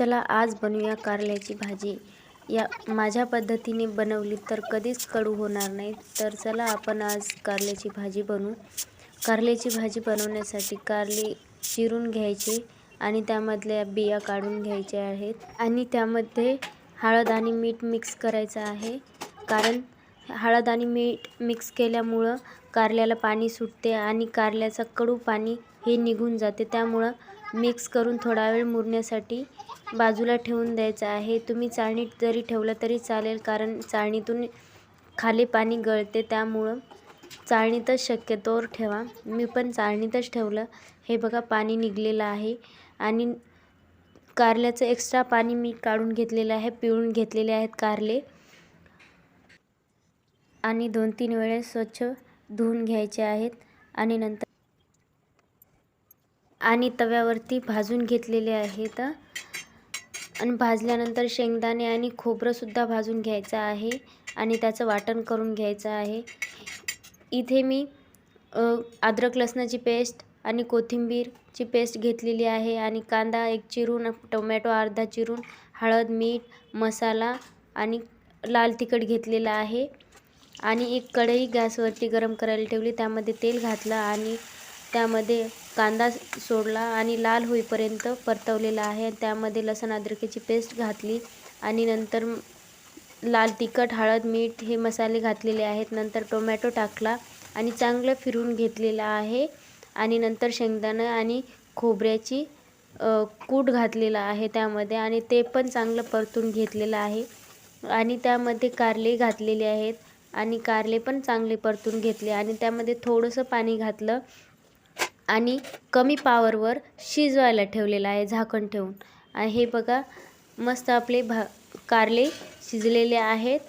चला आज बनवूया कारल्याची भाजी. या माझ्या पद्धतीने बनवली तर कधीच कडू होणार नाही. तर चला आपण आज कारल्याची भाजी बनवू. कारल्याची भाजी बनवण्यासाठी कारली चिरून घ्यायची आणि त्यामधल्या बिया काढून घ्यायच्या आहेत. आणि त्यामध्ये हळद आणि मीठ मिक्स करायचं आहे. कारण हळद आणि मीठ मिक्स केल्यामुळं कारल्याला पाणी सुटते आणि कारल्याचं कडू पाणी हे निघून जाते. त्यामुळं मिक्स करून थोडा वेळ मुरण्यासाठी बाजूला ठेवून द्यायचं आहे. तुम्ही चाळणीत जरी ठेवलं तरी चालेल कारण चाळणीतून खाली पाणी गळते त्यामुळं चाळणीतच शक्यतोवर ठेवा. मी पण चाळणीतच ठेवलं. हे बघा पाणी निघलेलं आहे आणि कारल्याचं एक्स्ट्रा पाणी मी काढून घेतलेलं आहे पिळून घेतलेले आहेत कारले. आणि दोन तीन वेळेस स्वच्छ धुवून घ्यायचे आहेत आणि नंतर आणि तव्यावरती भाजून घेतलेले आहेत. आणि भाजल्यानंतर शेंगदाणे आणि खोबरंसुद्धा भाजून घ्यायचं आहे आणि त्याचं वाटण करून घ्यायचं आहे. इथे मी अद्रक लसणाची पेस्ट आणि कोथिंबीरची पेस्ट घेतलेली आहे आणि कांदा एक चिरून टोमॅटो अर्धा चिरून हळद मीठ मसाला आणि लाल तिखट घेतलेला आहे. आणि एक कढई गॅसवरती गरम करायला ठेवली. त्यामध्ये तेल घातलं आणि त्यामध्ये कांदा सोडला आणि लाल होईपर्यंत परतवलेला आहे. त्यामध्ये लसण अद्रकीची पेस्ट घातली आणि नंतर लाल तिखट हळद मीठ हे मसाले घातलेले आहेत. नंतर टोमॅटो टाकला आणि चांगलं फिरून घेतलेलं आहे. आणि नंतर शेंगदाणं आणि खोबऱ्याची कूट घातलेला आहे त्यामध्ये आणि ते पण चांगलं परतून घेतलेलं आहे. आणि त्यामध्ये कारले घातलेले आहेत आणि कारले पण चांगले परतून घेतले आणि त्यामध्ये थोडंसं पाणी घातलं आणि कमी पावरवर शिजवायला ठेवलेलं आहे झाकण ठेवून. आणि हे बघा मस्त आपले भा कारले शिजलेले आहेत.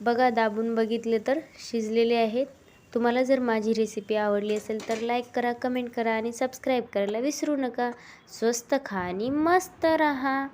बघा दाबून बघितले तर शिजलेले आहेत. तुम्हाला जर माझी रेसिपी आवडली असेल तर लाईक करा कमेंट करा आणि सबस्क्राईब करायला विसरू नका. स्वस्त खा आणि मस्त रहा.